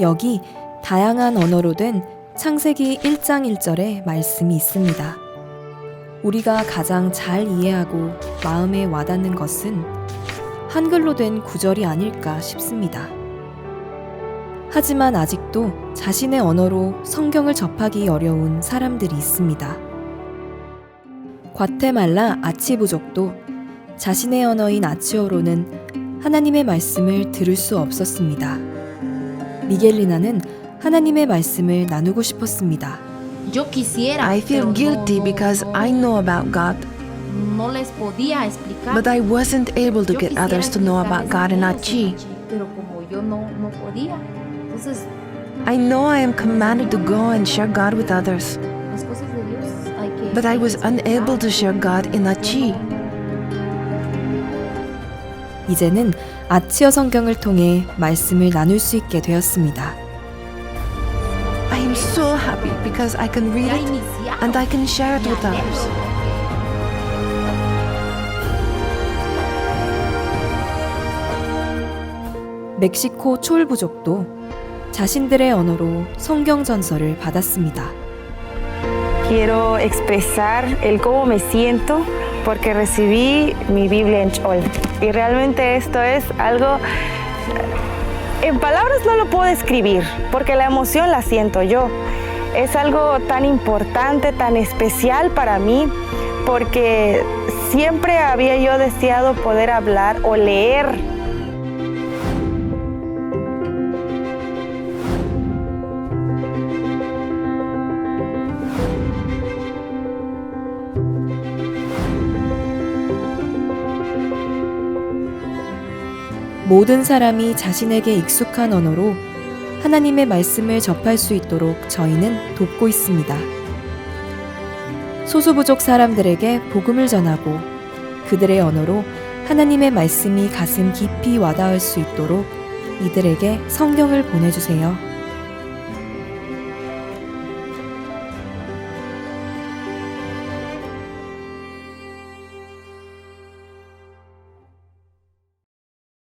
여기 다양한 언어로 된 창세기 1장 1절의 말씀이 있습니다. 우리가 가장 잘 이해하고 마음에 와닿는 것은 한글로 된 구절이 아닐까 싶습니다. 하지만 아직도 자신의 언어로 성경을 접하기 어려운 사람들이 있습니다. 과테말라 아치부족도 자신의 언어인 아치어로는 하나님의 말씀을 들을 수 없었습니다. 미겔리나는 하나님의 말씀을 나누고 싶었습니다. Yo quisiera, I pero feel no- guilty no- because no- I know about God, no les podía explicar. but I wasn't able to Yo get quisiera others to know about God in explicarles a Achi. ellos en Achi, Pero como yo no, no podía, entonces I know I am commanded to go and share God with others, las cosas de Dios hay que... but I was hay que unable to share God in Achi. 이제는 아치어 성경을 통해 말씀을 나눌 수 있게 되었습니다. I am so happy because I can read it and I can share it with others. 멕시코 초울부족도 자신들의 언어로 성경 전설을 받았습니다. Quiero expresar el cómo me siento porque recibí mi Biblia en Chol. Y realmente esto es algo, en palabras no lo puedo describir porque la emoción la siento yo. Es algo tan importante, tan especial para mí porque siempre había yo deseado poder hablar o leer 모든 사람이 자신에게 익숙한 언어로 하나님의 말씀을 접할 수 있도록 저희는 돕고 있습니다. 소수부족 사람들에게 복음을 전하고 그들의 언어로 하나님의 말씀이 가슴 깊이 와닿을 수 있도록 이들에게 성경을 보내주세요.